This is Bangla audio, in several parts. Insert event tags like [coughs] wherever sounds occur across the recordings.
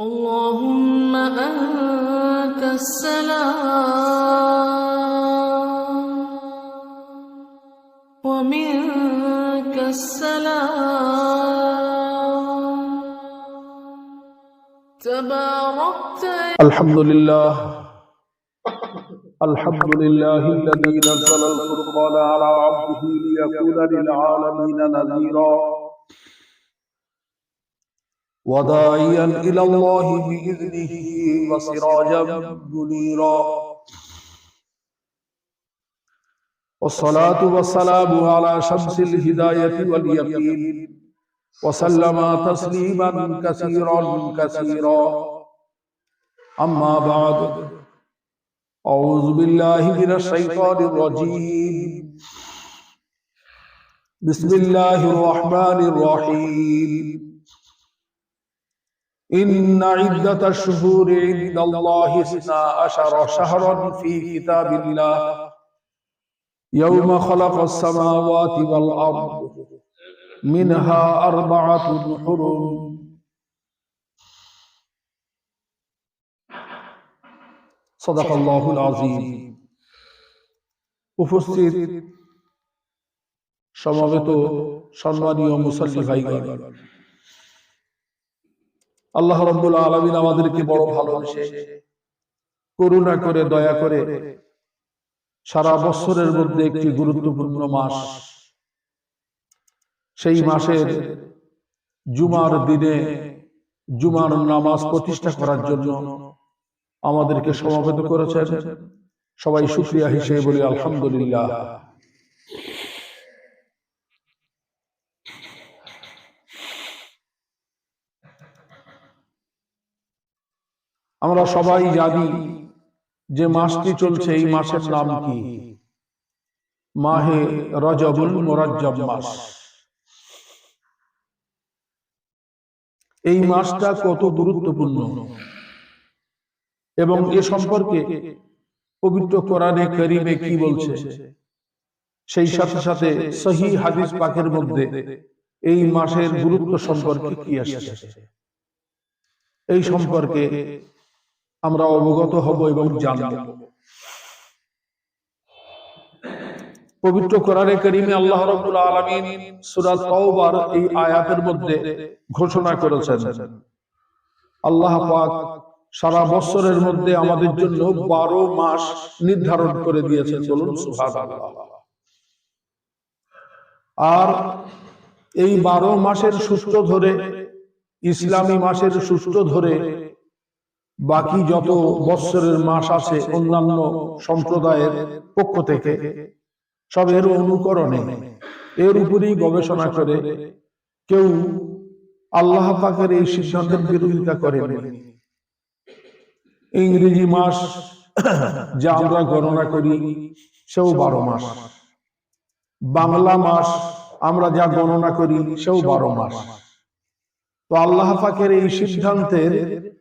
اللهم أنت السلام. ومنك السلام. تباركت الحمد لله. الحمد لله الذي نزل الفرقان على عبده ليكون للعالمين نذيرا. وداعيا الى الله باذنه وسراجا منيرا. والصلاه والسلام على شمس الهدايه واليقين. وسلم تسليما كثيرا كثيرا. أما بعد. أعوذ بالله من الشيطان الرجيم. بسم الله الرحمن الرحيم. إن عدة الشهور عند الله اثنا عشر شهرا في كتاب الله يوم خلق السماوات والأرض منها أربعة حرم صدق الله العظيم উপস্থিত সমবেত সম্মানীয় মুসল্লি ভাইগণ আল্লাহ রব্বুল আলমিন আমাদেরকে বড় ভালোবাসে করুণা করে, দয়া করে সারা বছরের মধ্যে একটি গুরুত্বপূর্ণ মাস। সেই মাসের জুমার দিনে জুমার নামাজ প্রতিষ্ঠা করার জন্য আমাদেরকে সমাবেত করেছেন। সবাই শুক্রিয়া হিসেবে বলি, আলহামদুলিল্লাহ। আমরা সবাই জানি যে মাসটি চলছে এই মাসের নাম কি? মাহে রজবুল মোরাজ্জব মাস। এই মাসটা কত গুরুত্বপূর্ণ। এবং এ সম্পর্কে পবিত্র কোরআনে করিমে কি বলছে? সেই সাথে সাথে সহি হাদিস পাকের মধ্যে এই মাসের গুরুত্ব সম্পর্কে কি আসছে? এই সম্পর্কে আমরা অবগত হব এবং জানব। পবিত্র কোরআনে করিমে আল্লাহ রাব্বুল আলামিন সূরা তাওবার এই আয়াতের মধ্যে ঘোষণা করেছেন, আল্লাহ পাক সারা বছরের মধ্যে আমাদের জন্য বারো মাস নির্ধারণ করে দিয়েছেন। বলুন আর এই বারো মাসের সুস্থ ধরে, ইসলামী মাসের সুস্থ ধরে বাকি যত বৎসরের মাস আছে অন্যান্য সম্প্রদায়ের পক্ষ থেকে, সব এর অনুকরণে, এর উপরেই গবেষণা করে কেউ আল্লাহ পাকের এই সিদ্ধান্তের বিরোধিতা করেন। ইংরেজি মাস যা আমরা গণনা করি, সেও বারো মাস। বাংলা মাস আমরা যা গণনা করি, সেও বারো মাস। তো আল্লাহ পাকের এই সিদ্ধান্তের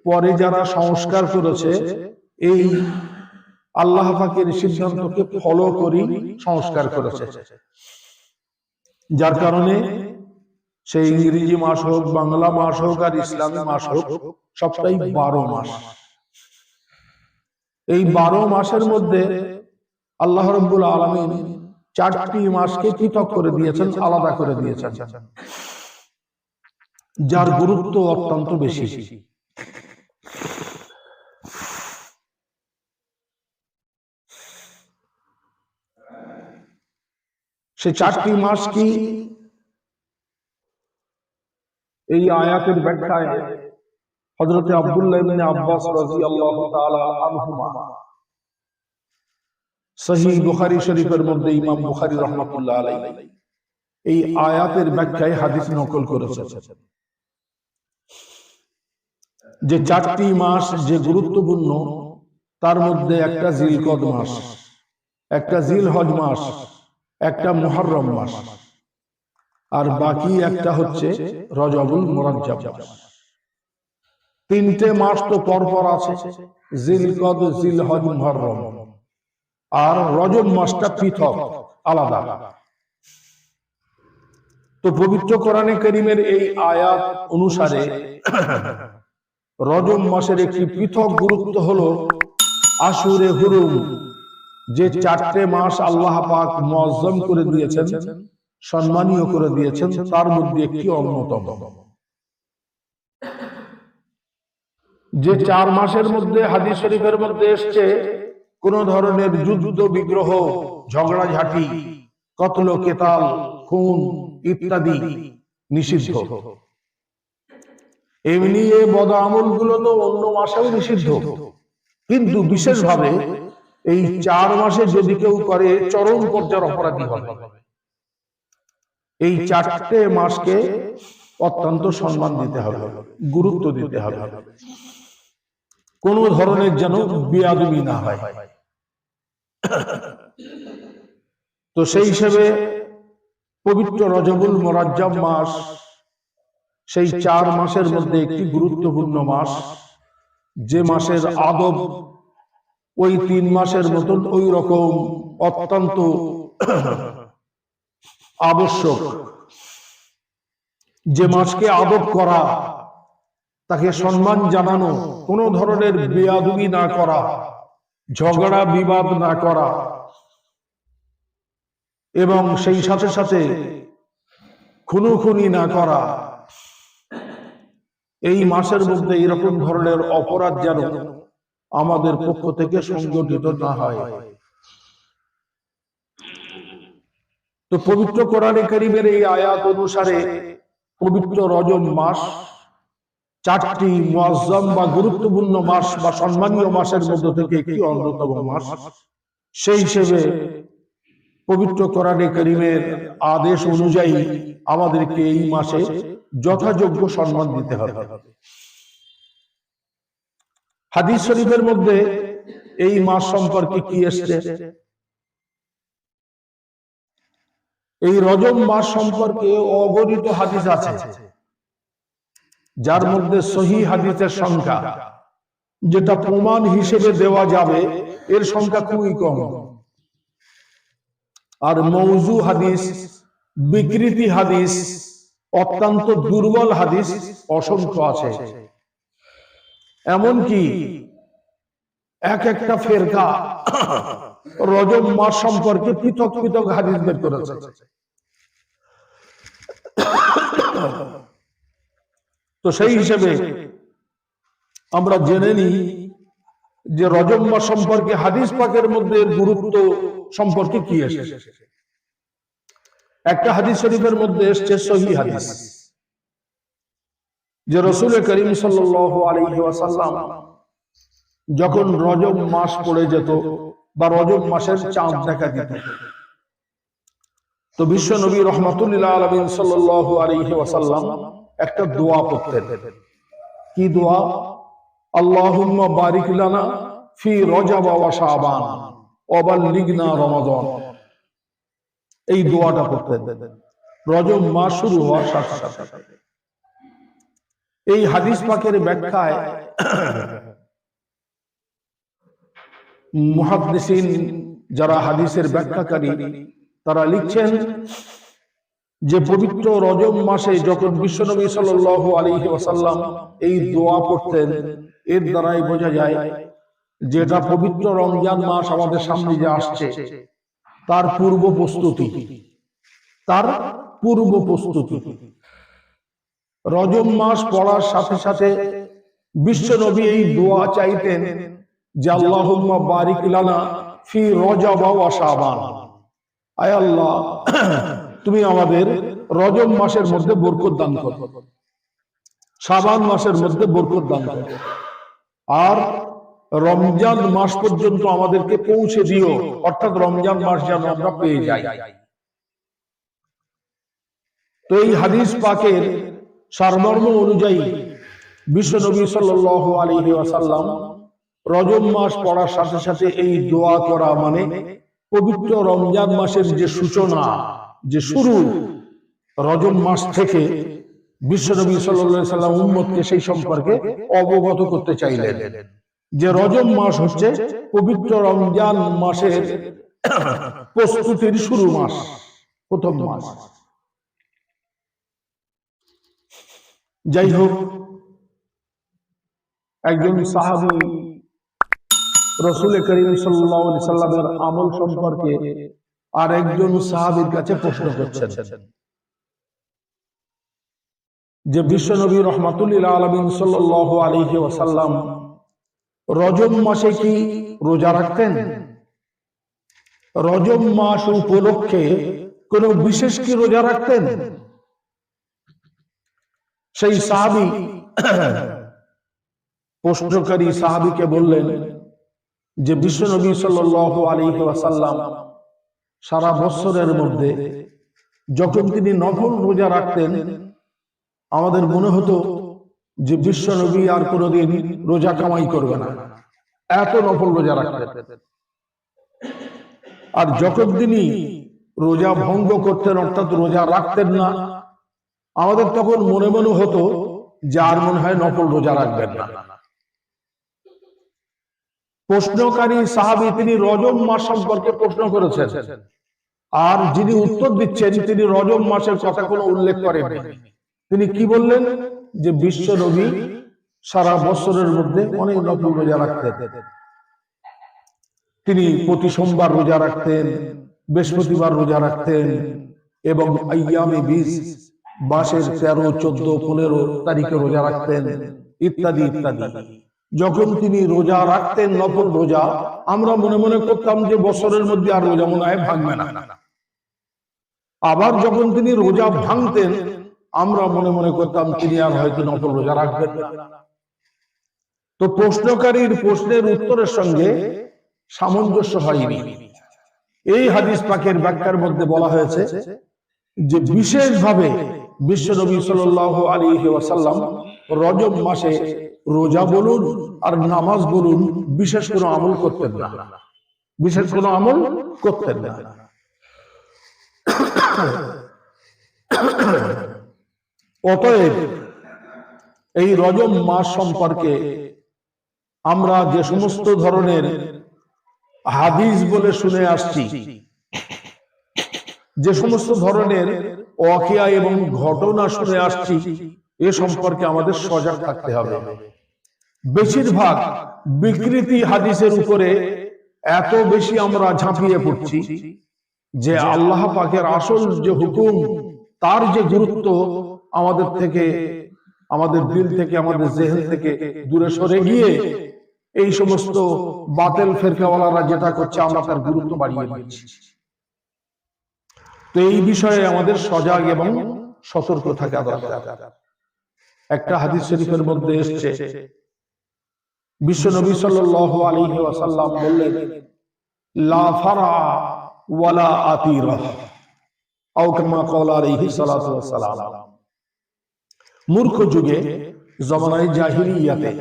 পরে যারা সংস্কার করেছে, এই আল্লাহ পাকের সিদ্ধান্তকে ফলো করি সংস্কার করেছে। যার কারণে সেই ইংরেজি মাস হোক, বাংলা মাস হোক আর ইসলামী মাস হোক সবটাই বারো মাস। এই বারো মাসের মধ্যে আল্লাহ রব্বুল আলমিন চারটি মাসকে পৃথক করে দিয়েছেন, আলাদা করে দিয়েছেন। যার গুরুত্ব অত্যন্ত বেশি। সে চারটি মাস কি এই আয়াতের ব্যাখ্যায় হযরত আব্দুল্লাহ আব্বাস রাদিয়াল্লাহু তাআলা আনহুমা। হাদিস নকল করেছেন। যে চারটি যে গুরুত্বপূর্ণ, তার মধ্যে একটা একটা জিল হজ মাস একটা মুহররম মাস। আর বাকি একটা হচ্ছে রজবুল মুরাজ্জাব তিনটে মাস তো পরপর আছে, জিলকদ, জিলহজ আর রজব মাসটা পৃথক, আলাদা। তো পবিত্র কোরআনে করিমের এই আয়াত অনুসারে রজম মাসের একটি পৃথক গুরুত্ব হলো আশুরে হুরুম। যে চারটে মাস আল্লাহ পাক মুআজ্জম করে দিয়েছেন, সম্মানীয় করে দিয়েছেন, তার মধ্যে একটি অন্যতম। যে চার মাসের মধ্যে হাদিস শরীফের মধ্যে এসছে, কোন ধরনের যুদ্ধ, বিগ্রহ, ঝগড়াঝাটি, কতল, কেতাল, খুন ইত্যাদি নিষিদ্ধ। এমনি এই বদ আমলগুলো তো অন্য মাসেও নিষিদ্ধ। কিন্তু বিশেষভাবে এই চার মাসে যদি কেউ করে, চরম পর্যায়ের অপরাধী হবে। এই চারটে মাসকে অত্যন্ত সম্মান দিতে হবে, গুরুত্ব দিতে হবে। কোন ধরনের যেন বিয়াদবি না হয়। তো সেই হিসেবে পবিত্র রজবুল মোরাজ্জাম মাস, সেই চার মাসের মধ্যে একটি গুরুত্বপূর্ণ মাস, যে মাসের আদব ওই তিন মাসের মতন ওই রকম অত্যন্ত আবশ্যক। যে মাসকে আদব করা, তাকে সম্মান জানানো, কোন ধরনের বেয়াদুবি না করা, ঝগড়া বিবাদ না করা। এবং সেই সাথে সাথে খুনোখুনি না করা। এই মাসের মধ্যে এরকম ধরনের অপরাধ যেন আমাদের পক্ষ থেকে সংগঠিত না হয়। তো পবিত্র কোরআনে কারিমের এই আয়াত অনুসারে পবিত্র রজব মাস চারটি মুআজ্জম বা গুরুত্বপূর্ণ মাস বা সম্মানীয় মাসের মধ্য থেকে একটি অন্যতম মাস। সেই হিসেবে পবিত্র কোরআনে করিমের আদেশ অনুযায়ী আমাদেরকে এই মাসে যথাযোগ্য সম্মান দিতে হবে। হাদিস শরীফের মধ্যে এই মাস সম্পর্কে কি এসছে? এই রজব মাস সম্পর্কে অগণিত হাদিস আছে, যার মধ্যে সহি হাদিসের সংখ্যা, যেটা প্রমাণ হিসেবে দেওয়া যাবে, এর সংখ্যা খুবই কম। আর মৌজু হাদিস, বিকৃতি হাদিস, অত্যন্ত দুর্বল হাদিস অসংখ্য আছে। এমনকি এক একটা ফেরকা রজব মাস সম্পর্কে পৃথক পৃথক হাদিস বের করেছে তো সেই হিসেবে আমরা জেনে নিই যে রজব মাস সম্পর্কে হাদিস পাকের মধ্যে গুরুত্ব সম্পর্কে কি এসেছে? একটা হাদিস শরীফের মধ্যে এসছে সহি হাদিস। যে রসুল করিম ওয়াসাল্লাম যখন রজব মাস পড়ে যেত বা রজব মাসের চাঁদ দেখা দিত। তো বিশ্ব নবী রহমাতুল্লাহ আলমিন একটা দোয়া পড়তেন। কি দোয়া? আল্লাহুম্মা বারিক লানা ফি রজব ওয়া এই দোয়াটা করতেন রজব মাস শুরু হওয়ার সাথে সাথে। এই হাদিস পাকের ব্যাখ্যায় মুহাদ্দিসিন যারা হাদিসের ব্যাখ্যাকারী, তারা লিখছেন যে পবিত্র রজব মাসে যখন বিশ্বনবী সাল্লাল্লাহু আলাইহি ওয়াসাল্লাম এই দোয়া পড়তেন, এর দ্বারাই বোঝা যায় যেটা পবিত্র রমজান মাস আমাদের সামনে যে আসছে, তার পূর্ব প্রস্তুতি। তার পূর্ব প্রস্তুতি। রজব মাস পড়ার সাথে সাথে বিশ্ব নবী এই দোয়া চাইতেন যে আল্লাহুম্মা বারিক লানা ফি রজব ওয়া শাবান। আয় আল্লাহ, তুমি আমাদের রজব মাসের মধ্যে বরকত দান করো। শাবান মাসের মধ্যে বরকত দান করো। আর রমজান মাস পর্যন্ত আমাদেরকে পৌঁছে দিও, অর্থাৎ রমজান মাস যেন আমরা পেয়ে যাই। তো এই হাদিস পাকের সারমর্ম অনুযায়ী বিশ্বনবী সাল্লাল্লাহু আলাইহি ওয়াসাল্লাম রজব মাস পড়ার সাথে সাথে এই দোয়া করা মানে পবিত্র রমজান মাসের যে সূচনা, যে শুরু, রজব মাস থেকে বিশ্বনবী সাল্লাল্লাহু সাল্লাম উম্মতকে সেই সম্পর্কে অবগত করতে চাইলেন। যে রজব মাস হচ্ছে পবিত্র রমজান মাসের প্রস্তুতির শুরু মাস, প্রথম মাস। যাই হোক একজন সাহাবি রসুল করিম সাল্লামের আমল সম্পর্কে আর একজন সাহাবির কাছে প্রশ্ন করছেন। যে বিশ্বনবী রহমাতুল্লাহ আলমিন সাল্লাহ আলহি মাসে কি রোজা রাখতেন? রজব মাস উপলক্ষে কোন বিশেষ কি রোজা রাখতেন? সেই সাহাবি প্রশ্নকারী সাহাবিকে বললেন যে বিশ্বনবী সাল্লাহ আলী ওয়াসাল্লাম সারা বছরের মধ্যে যখন তিনি নফল রোজা রাখতেন, আমাদের মনে হতো যে বিশ্বনবী আর কোনোদিন রোজা কামাই করবে না। এত নফল রোজা রাখতেন। আর যখন তিনি রোজা ভঙ্গ করতেন, অর্থাৎ রোজা রাখতেন না আমাদের তখন মনে মনে হতো যে আর মনে হয় নকল রোজা রাখবেন না। প্রশ্নকারী সাহাবি তিনি রজম মাস সম্পর্কে প্রশ্ন করেছেন। আর যিনি উত্তর দিচ্ছেন, তিনি রজম মাসের কথা কোনো উল্লেখ করেন তিনি কি বললেন? যে বিশ্ব নবী সারা বছরের মধ্যে অনেক নকল রোজা রাখতেন। তিনি প্রতি সোমবার রোজা রাখতেন, বৃহস্পতিবার রোজা রাখতেন এবং আইয়ামে বিশ মাসের তেরো, চোদ্দ, পনেরো তারিখে রোজা রাখতেন, ইত্যাদি ইত্যাদি। যখন তিনি রোজা রাখতেন নফল রোজা, আমরা মনে মনে করতাম যে বছরের মধ্যে আর রোজা মনে হয় ভাঙবে না। আবার যখন তিনি রোজা ভাঙতেন, আমরা মনে মনে করতাম তিনি আর হয়তো নফল রোজা রাখবেন তো প্রশ্নকারীর প্রশ্নের উত্তরের সঙ্গে সামঞ্জস্য হয়নি। এই হাদিস পাকের ব্যাখ্যার মধ্যে বলা হয়েছে যে, বিশেষভাবে বিশ্বনবী সাল আলী ওয়াসাল্লাম রজব মাসে রোজা বলুন আর নামাজ বলুন বিশেষ কোনো আমল করতেন না। বিশেষ কোনো আমল করতেন না। অতএব এই রজব মাস সম্পর্কে আমরা যে সমস্ত ধরনের হাদিস বলে শুনে আসছি যে সমস্ত ধরনের অকিয়া এবং ঘটনা শুনে আসছি, এ সম্পর্কে আমাদের সজাগ থাকতে হবে। বেশিরভাগ বিকৃতি হাদিসের উপরে এত বেশি আমরা ঝাঁপিয়ে পড়ছি যে আল্লাহ পাকের আসল যে হুকুম, তার যে গুরুত্ব আমাদের থেকে, আমাদের দিল থেকে, আমাদের জেহেন থেকে দূরে সরে গিয়ে এই সমস্ত বাতেল ফেরকাওয়ালারা যেটা করছে, আমরা তার গুরুত্ব বাড়িয়ে দিচ্ছি। তো এই বিষয়ে আমাদের সজাগ এবং সতর্ক থাকা দরকার। একটা হাদিস শরীফের মধ্যে এসছে বিশ্ব নবী সাল্লাল্লাহু আলাইহি ওয়াসাল্লাম বললেন, লা ফারা ওয়ালা আতিরা মূর্খ যুগে জমানায় জাহিলিয়াতে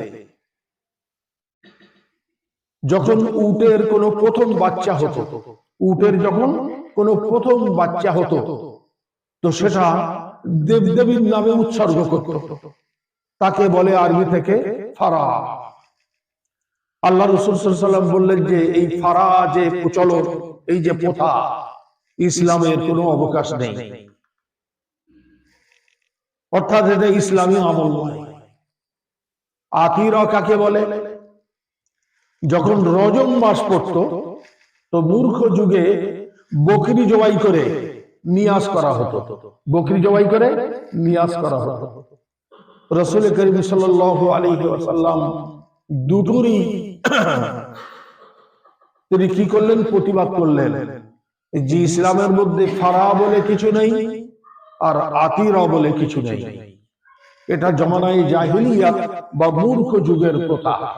যখন উটের কোন প্রথম বাচ্চা হতো, উটের যখন কোন প্রথম বাচ্চা হতো, তো সেটা দেবদেবীর নামে উৎসর্গ করত। তাকে বলে আরবি থেকে ফারা। আল্লাহ রসুল সাল্লাম বললেন যে, এই ফারা যে প্রচলন, এই যে প্রথা, ইসলামের কোনো অবকাশ নেই। অর্থাৎ এটা ইসলামী আমল নয়। আকিরা কাকে বলে? যখন রজম মাস পড়তো, তো মূর্খ যুগে বকরি জবাই করে নিয়াজ করা হতো। বকরি জবাই করে নিয়াজ করা হতো। রসুল করিম সাল আলী আসাল্লাম দুটোরই তিনি কি করলেন? প্রতিবাদ করলেন। যে ইসলামের মধ্যে ফারা বলে কিছু নেই আর আতিরা বলে কিছু নেই। এটা জমানায় জাহিলিয়া বা মূর্খ যুগের প্রথা।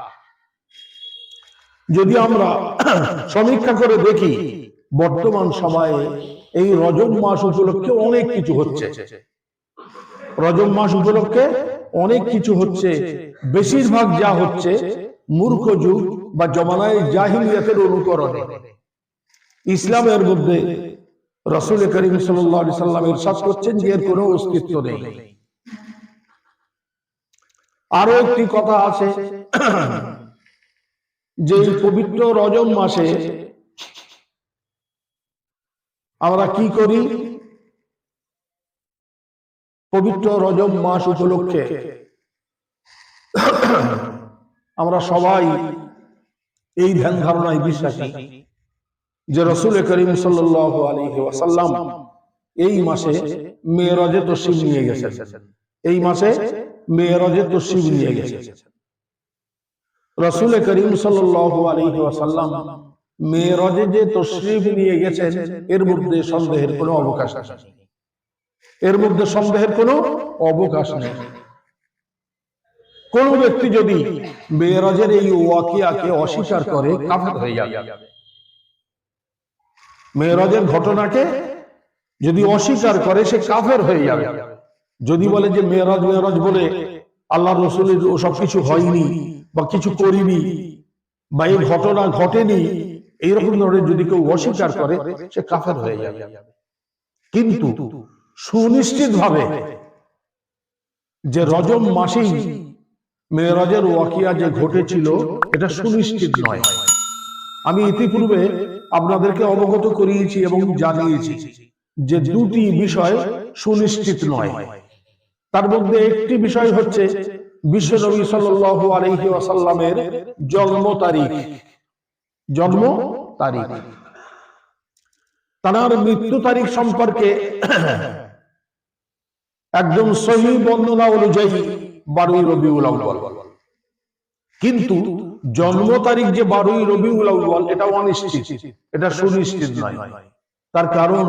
যদি আমরা [coughs] সমীক্ষা করে দেখি বর্তমান সময়ে এই রজব মাস উপলক্ষে অনেক কিছু হচ্ছে। রজব মাস উপলক্ষে অনেক কিছু হচ্ছে। বেশিরভাগ যা হচ্ছে মূর্খ যুগ বা জমানায় জাহিলিয়াতের অনুকরণে। ইসলামের মধ্যে রসুল করিম সাল্লাম ইরশাদ করছেন যে এর কোনো অস্তিত্ব নেই। আরও একটি কথা আছে যে পবিত্র রজম মাসে আমরা কি করি? পবিত্র রজব মাস উপলক্ষে আমরা সবাই এই ধ্যান ধারণায় বিশ্বাসী যে রসুল করিম ওয়াসাল্লাম এই মাসে মেয়েরাজে তশরিফ নিয়ে গেছে এই মাসে মেয়েরাজে তশরিফ নিয়ে গেছে রসুল করিম ওয়াসাল্লাম মেয়েরাজে যে তশরিফ নিয়ে গেছেন, এর মধ্যে সন্দেহের কোনো অবকাশ নেই। এর মধ্যে সন্দেহের কোনো অবকাশ নেই। কোন ব্যক্তি যদি মেয়েরাজের এই ওয়াকিয়াকে অস্বীকার করে, কাফের হয়ে যাবে। মেয়েরাজের ঘটনাকে যদি অস্বীকার করে, সে কাফের হয়ে যাবে। যদি বলে যে মেয়েরাজ মেয়েরাজ বলে, আল্লাহ রসুলের সব কিছু হয়নি বা কিছু করিনি বা এই ঘটনা ঘটেনি এইরকম ধরনের যদি কেউ অস্বীকার করে সে কাফের হয়ে যাবে। কিন্তু সুনিশ্চিত ভাবে যে রজম মাসেই মেয়েরাজের ওয়াকিয়া যে ঘটেছিল এটা সুনিশ্চিত নয়। আমি ইতিপূর্বে আপনাদেরকে অবগত করিয়েছি এবং জানিয়েছি যে দুটি বিষয় সুনিশ্চিত নয়। তার মধ্যে একটি বিষয় হচ্ছে বিশ্বনবী সাল্লাল্লাহু আলাইহি ওয়াসাল্লামের জন্ম তারিখ। জন্ম তারিখ। তার মৃত্যু তারিখ সম্পর্কে একদম সহি বর্ণনা অনুযায়ী বারোই রবিউল আউ্বাল কিন্তু জন্ম তারিখ যে বারোই রবিউল আউ্বাল এটা অনিশ্চিত। এটা সুনিশ্চিত নয়। তার কারণ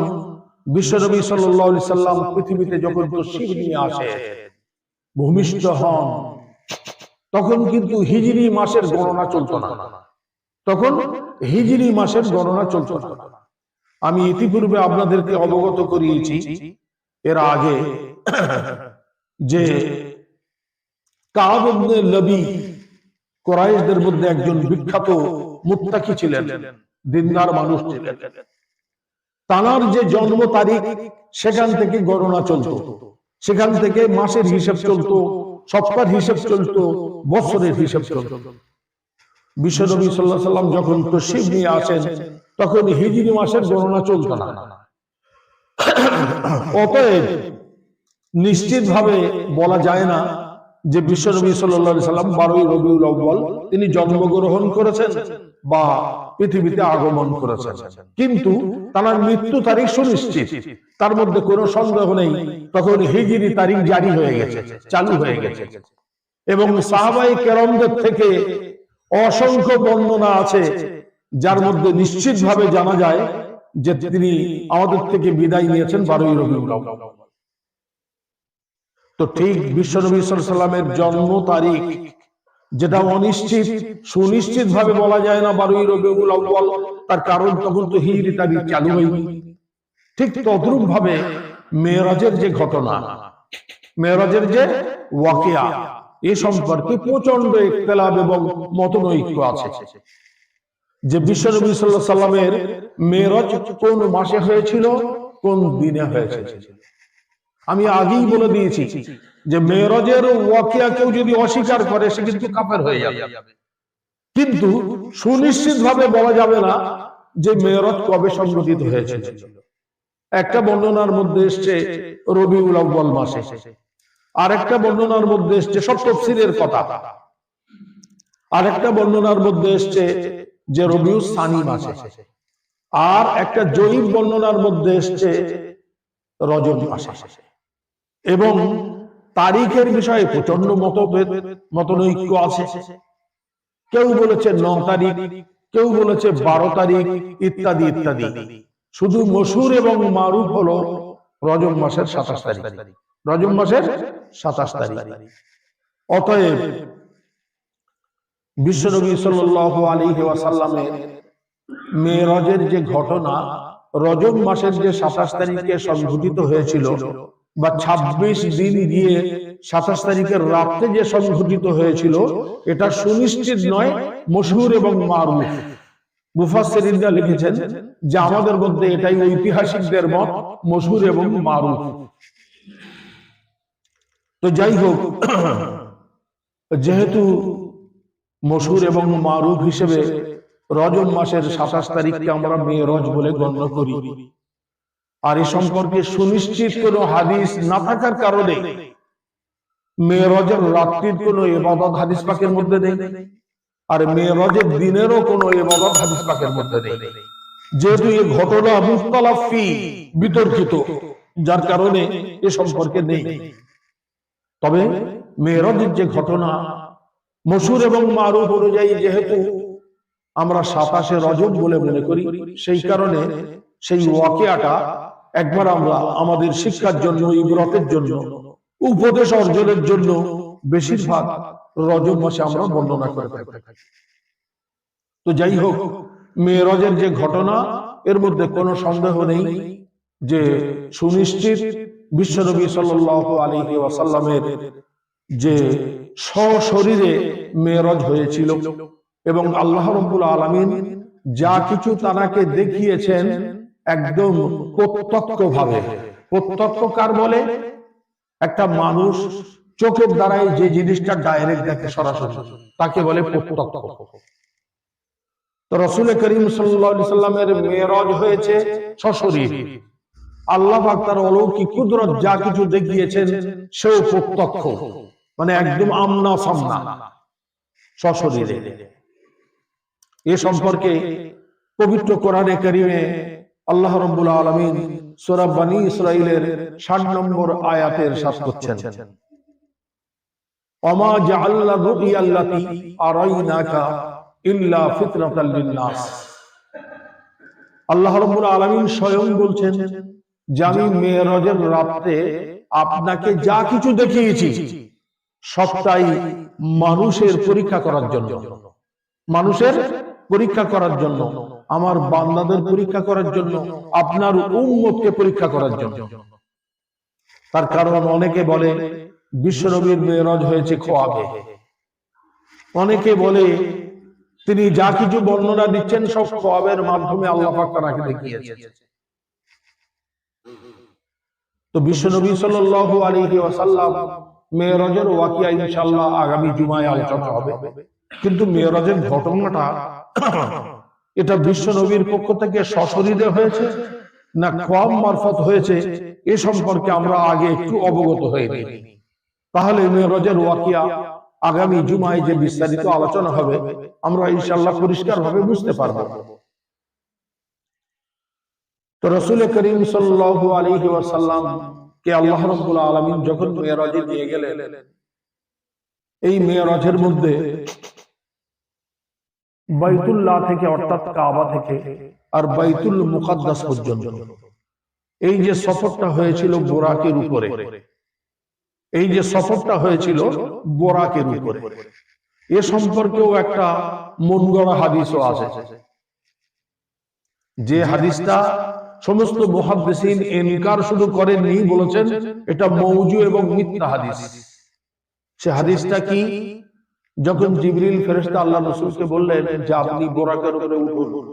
বিশ্বনবী আলাইহি সাল্লাম পৃথিবীতে যখন তশরিফ নিয়ে আসে ভূমিষ্ঠ হন তখন কিন্তু হিজরি মাসের গণনা চলতো না। তখন হিজরি মাসের গণনা চলতো না। আমি ইতিপূর্বে আপনাদেরকে অবগত করিয়েছি, এর আগে যে লবি কোরাইশদের মধ্যে একজন বিখ্যাত মুত্তাকি ছিলেন, দিনদার মানুষ ছিলেন। তানার যে জন্ম তারিখ, সেখান থেকে গণনা চলতো। সেখান থেকে মাসের হিসাব চলতো সপ্তাহ হিসাব চলতো, বছরের হিসাব চলতো। বিশ্বনবী সাল্লাহ সাল্লাম যখন তশরিফ নিয়ে আসেন, তখন হিজরি মাসের গণনা চলতো না। অতএব নিশ্চিত ভাবে বলা যায় না যে বিশ্বনবী সাল্লাহ সাল্লাম বারোই রবিউল আউ্বাল তিনি জন্মগ্রহণ করেছেন বা পৃথিবীতে আগমন করেছেন। কিন্তু তার মৃত্যু তারিখ সুনিশ্চিত। তার মধ্যে কোনো সন্দেহ নেই, তখন হিজিরি তারিখ জারি হয়ে গেছে, চালু হয়ে গেছে। এবং সাহাবাই কেরমদের থেকে অসংখ্য বর্ণনা আছে, যার মধ্যে নিশ্চিত ভাবে জানা যায় যে তিনি আমাদের থেকে বিদায় নিয়েছেন বারোই রবিউল তো ঠিক বিশ্বনবী সাল্লামের জন্ম তারিখ, যেটা অনিশ্চিত সুনিশ্চিত ভাবে বলা যায় না বারোই আউ্বাল তার কারণ তখন তো হিজরি তারিখ চালু হয়নি। ঠিক তদ্রুপ ভাবে মেয়েরাজের যে ঘটনা, মেয়েরাজের যে ওয়াকিয়া এ সম্পর্কে প্রচণ্ড ইখতলাফ এবং মতনৈক্য আছে। যে বিশ্বনবী সাল্লাহ সাল্লামের মেয়েরাজ কোন মাসে হয়েছিল? কোন দিনে হয়েছে আমি আগেই বলে দিয়েছি যে মেয়েরজের ওয়াকিয়া কেউ যদি অস্বীকার করে, সে কিন্তু কাফের হয়ে যাবে। কিন্তু সুনিশ্চিত ভাবে বলা যাবে না যে মেয়রজ কবে সংগঠিত হয়েছে একটা বর্ণনার মধ্যে এসছে রবিউল আউ্বাল মাসে। আর একটা বর্ণনার মধ্যে এসছে সব তফসিলের কথা। আর একটা বর্ণনার মধ্যে এসছে যে রবিউল সানি মাসে আর একটা জৈব বর্ণনার মধ্যে এসছে রজব মাসে এবং তারিখের বিষয়ে প্রচণ্ড মতভেদ, মতনৈক্য আছে। কেউ বলেছে ন তারিখ, কেউ বলেছে বারো তারিখ, ইত্যাদি ইত্যাদি। শুধু মসুর এবং মারুফ হলো রজব মাসের সাতাশ তারিখ। রজব মাসের সাতাশ তারিখ। অতএব বিশ্বনবী ওয়াসাল্লামের মেয়েরজের যে ঘটনা রজব মাসের যে সাতাশ তারিখে সংঘটিত হয়েছিল বা ২৬ দিন দিয়ে সাতাশ তারিখের রাত্রে যে সংঘটিত হয়েছিল এটা সুনিশ্চিত নয় মশহুর এবং মারুফ। মুফাসসিরিনরা লিখেছেন যে আমাদের মধ্যে এটাই ঐতিহাসিকদের মত মশহুর এবং মারুফ। তো যাই হোক, যেহেতু মশহুর এবং মারুফ হিসেবে রজব মাসের সাতাশ তারিখকে আমরা মেয়েরজ বলে গণ্য করি। আর এ সম্পর্কে সুনিশ্চিত কোন হাদিস না থাকার কারণে মেয়েরজের রাত্রির কোনো এবাদত হাদিস পাকের মধ্যে নেই আর মেয়েরজের দিনেরও কোনো এবাদত হাদিস পাকের মধ্যে নেই। যেহেতু এই ঘটনা মুস্তালাফি বিতর্কিত, যার কারণে এ সম্পর্কে নেই। তবে মেয়েরজের যে ঘটনা মসুর এবং মারুফ অনুযায়ী যেহেতু আমরা সাতাশে রজব বলে মনে করি, সেই কারণে সেই ওয়াকিয়াটা একবার আমরা আমাদের শিক্ষার জন্য, ইবরতের জন্য, উপদেশ অর্জনের জন্য বেশিরভাগ রজব মাসে আমরা বর্ণনা করে থাকি। তো যাই হোক, মেয়েরজের যে ঘটনা, এর মধ্যে কোনো সন্দেহ নেই যে সুনিশ্চিত বিশ্বনবী সাল্লাল্লাহু আলাইহি ওয়াসাল্লামের যে সশরীরে মেয়েরজ হয়েছিল এবং আল্লাহ রব্বুল আলামিন যা কিছু তানাকে দেখিয়েছেন একদম প্রত্যক্ষ ভাবে প্রত্যক্ষ কার বলে? একটা মানুষ চোখের দ্বারাই যে জিনিসটা ডাইরেক্ট দেখে সরাসরি, তাকে বলে প্রত্যক্ষ। তো রসুল করিম সাল্লামের মেয়েরজ হয়েছে সশরীর। আল্লাহ তার অলৌকিক কুদরত যা কিছু দেখিয়েছেন, সেও প্রত্যক্ষ। মানে একদম আমনা সামনা, সশরীরে। এ সম্পর্কে পবিত্র কোরআনে কারিমে আল্লাহ রাব্বুল আলামিন সূরা বনী ইসরাইলের 60 নম্বর আয়াতের সাথ করছেন। ওমা জাআলনা রুইয়াল্লাতি আরাইনাকা ইল্লা ফিতরাতাল আল্লাহ রাব্বুল আলামিন স্বয়ং বলছেন যে আমি মেরাজের রাতে আপনাকে যা কিছু দেখিয়েছি, সবটাই মানুষের পরীক্ষা করার জন্য। মানুষের পরীক্ষা করার জন্য, আমার বান্দাদের পরীক্ষা করার জন্য, আপনার পরীক্ষা করার জন্য। তার কারণ অনেকে বলে বিশ্বনবীর মেয়রজ হয়েছে খোয়াবে। অনেকে বলে, তিনি যা কিছু বর্ণনা দিচ্ছেন সব খোয়াবের মাধ্যমে আল্লাহ পাক দেখিয়েছে। তো বিশ্বনবী সাল্লাল্লাহু আলাইহি ওয়াসাল্লাম মেয়রজের ওয়াকিয়া ইনশাআল্লাহ আগামী জুমায় আলোচনা হবে। কিন্তু মেয়রজের ঘটনাটা এটা বিশ্ব নবীর পক্ষ থেকে সশরীরে হয়েছে না কম মারফত হয়েছে এ সম্পর্কে আমরা আগে একটু অবগত হয়ে নিই। তাহলে মেয়রজের ওয়াকিয়া আগামী জুমায় যে বিস্তারিত আলোচনা হবে, আমরা ইনশাল্লাহ পরিষ্কার ভাবে বুঝতে পারব। তো রসুল করিম সাল্লাল্লাহু আলাইহি ওয়াসাল্লাম কে আল্লাহ রাব্বুল আলামিন যখন মেয়রাজে নিয়ে গেলেন, এই মেয়রাজের মধ্যে বাইতুল্লাহ থেকে অর্থাৎ কাবা থেকে আর বাইতুল মুকাদ্দাস পর্যন্ত, এই যে সফরটা হয়েছিল বোরাকের উপরে, এই যে সফরটা হয়েছিল বোরাকের উপরে, এ সম্পর্কেও একটা মন গড়া হাদিসও আছে। যে হাদিসটা সমস্ত মুহাদ্দিসিন ইনকার শুধু করেননি বলেছেন এটা মৌজু এবং মিথ্যা হাদিস। সে হাদিসটা কি? যখন জিবরিল ফেরেশতা আল্লাহ রাসূলকে বললেন যে আপনি বোরাকের উপরে উঠুন।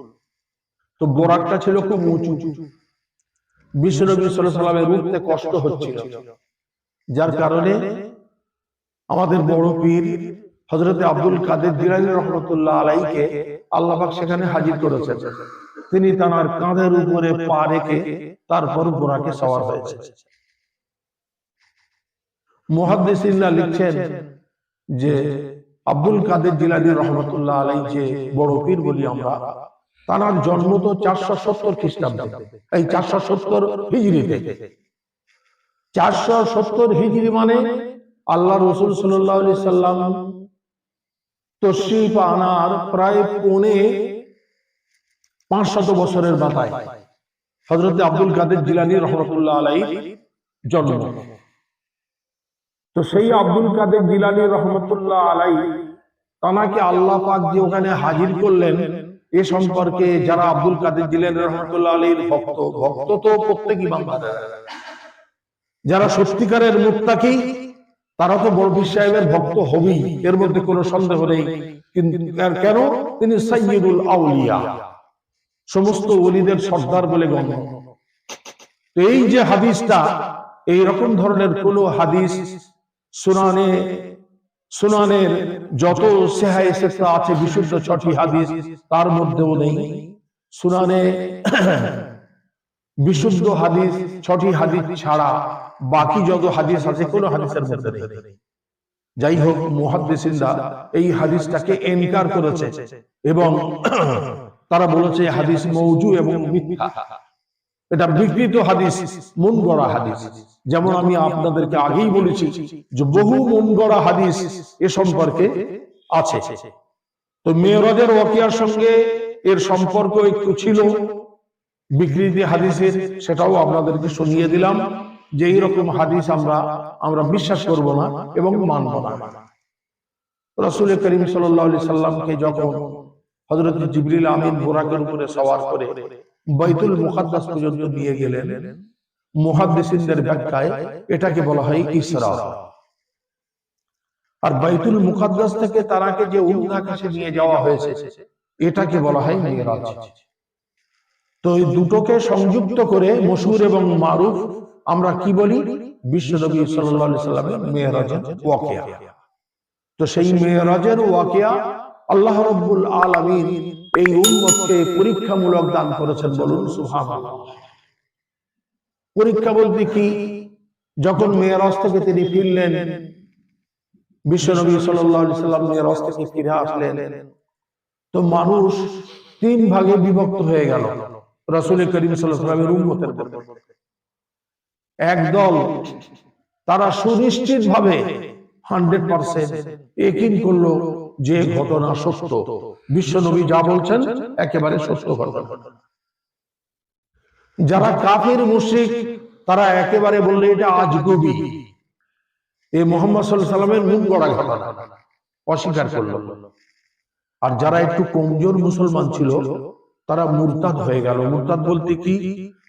তো বোরাকটা ছিল খুব উঁচু বিশ্বনবী সাল্লাল্লাহু আলাইহি উঠতে কষ্ট হচ্ছিল। যার কারণে আমাদের বড় পীর হযরতে আব্দুল কাদের জিলানী রহমাতুল্লাহ আলাইকে আল্লাহ পাক সেখানে হাজির করেছেন। তিনি তার কাঁধের উপরে পা রেখে তারপর বোরাকে সওয়ার হয়েছে। মুহাদ্দিসিনরা লিখছেন যে আব্দুল কাদের জিলানী রহমতুল্লাহ আলাই যে বড় পীর বলি আমরা তার জন্ম তো চারশো সত্তর খ্রিস্টাব্দে, এই চারশো সত্তর হিজড়িতে। চারশো সত্তর হিজড়ি মানে আল্লাহ রসুল সাল্লাহ সাল্লাম তশরিফ আনার প্রায় পৌনে পাঁচশত বছরের মাথায় হজরত আব্দুল কাদের জিলানী রহমতুল্লাহ আলাই জন্ম। তো সেই আব্দুল কাদের জিলানী রহমতুল্লাহ আলাই তানাকে আল্লাহ পাক যে ওখানে হাজির করলেন, এ সম্পর্কে যারা আব্দুল কাদের জিলানী রহমতুল্লাহ আলীর ভক্ত ভক্ত তো প্রত্যেকই বাংলাদেশ যারা সত্যিকারের মুক্তাকি তারা তো বরফির সাহেবের ভক্ত হবেই, এর মধ্যে কোনো সন্দেহ নেই। কিন্তু কেন? তিনি সাইয়দুল আউলিয়া। সমস্ত ওলিদের সর্দার বলে গণ্য। তো এই যে হাদিসটা এই রকম ধরনের কোন হাদিস সুনানে সুনানের যত সেহায় সেসা আছে বিশুদ্ধ ছটি হাদিস তার মধ্যেও নেই। সুনানে বিশুদ্ধ হাদিস ছটি হাদিস ছাড়া বাকি যত হাদিস আছে কোন হাদিসের মধ্যে নেই। যাই হোক মুহাদ্দিসিনরা এই হাদিসটাকে এনকার করেছে এবং তারা বলেছে হাদিস মৌজু এবং মিথ্যা। এটা বিকৃত হাদিস মন গড়া হাদিস। যেমন আমি আপনাদেরকে আগেই বলেছি যে বহু মন গড়া হাদিস এ সম্পর্কে আছে। তো মেয়রাজের ওয়াকিয়ার সঙ্গে এর সম্পর্ক একটু ছিল। বিকৃতি হাদিসের, সেটাও আপনাদেরকে শুনিয়ে দিলাম যে এইরকম হাদিস আমরা আমরা বিশ্বাস করব না এবং মানব না। রসুল করিম সাল্লাল্লাহু সাল্লামকে যখন হজরত জিবরিল আমিন বোরাকের উপরে সওয়ার করে বাইতুল মুকাদ্দাস পর্যন্ত নিয়ে গেলেন। মুহাদ্দিসিনদের ব্যাখ্যায় এটাকে বলা হয় ইসরা আর বাইতুল মুকাদ্দাস থেকে তারাকে যে উর্দু আকাশে নিয়ে যাওয়া হয়েছে এটাকে বলা হয় মেরাজ তো এই দুটোকে সংযুক্ত করে মসুর এবং মারুফ আমরা কি বলি? বিশ্বনবী সাল্লাল্লাহু আলাইহি সাল্লামের মেরাজের ওয়াকিয়া। তো সেই মেরাজের ওয়াকিয়া আল্লাহ রাব্বুল আলামিন এই উম্মতকে পরীক্ষামূলক দান করেছেন বলুন, সুবহানাল্লাহ। পরীক্ষা বলতে কি? যখন মেয়েরাজ থেকে তিনি ফিরলেন বিশ্বনবী সাল্লাম মেয়েরাজ থেকে ফিরে আসলেন। তো মানুষ তিন ভাগে বিভক্ত হয়ে গেল, রাসূল করিম সাল্লামের উম্মতের মধ্যে। একদল তারা সুনিশ্চিত ভাবে হান্ড্রেড পার্সেন্ট একিন করল যে ঘটনা সত্য, বিশ্বনবী যা বলছেন একেবারে সত্য ঘটনা। যারা কাফির, মুশরিক, তারা একেবারে বললে এটা আজগুবি। এই মোহাম্মদ সাল্লামের মুখ গড়া ঘটনা, অস্বীকার করল। আর যারা একটু কমজোর মুসলমান ছিল, তারা মুরতাদ হয়ে গেল। মুরতাদ বলতে কি?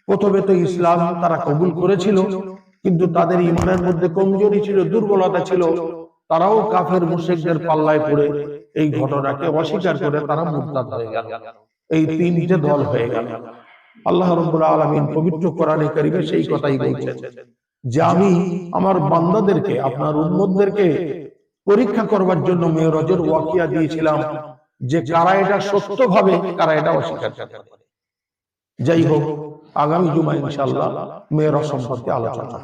প্রথমে তো ইসলাম তারা কবুল করেছিল, কিন্তু তাদের ইমানের মধ্যে কমজোরি ছিল, দুর্বলতা ছিল। তারাও কাফের মুশরিকদের পাল্লায় পড়ে এই ঘটনাকে অস্বীকার করে তারা মুরতাদ হয়ে গেল। এই তিনটে দল হয়ে গেল। আল্লাহ রাব্বুল আলামিন পবিত্র কোরআনে কারিমে সেই কথাই বলছেন। যে আমি আমার বান্দাদেরকে আপনার উম্মতদেরকে পরীক্ষা করবার জন্য মেয়রজের ওয়াকিয়া দিয়েছিলাম যে কারা এটা সত্য ভাবে কারা এটা অস্বীকার করে। যাই হোক আগামী জুমা ইনশাআল্লাহ মেয়র সম্পর্কে আলোচনা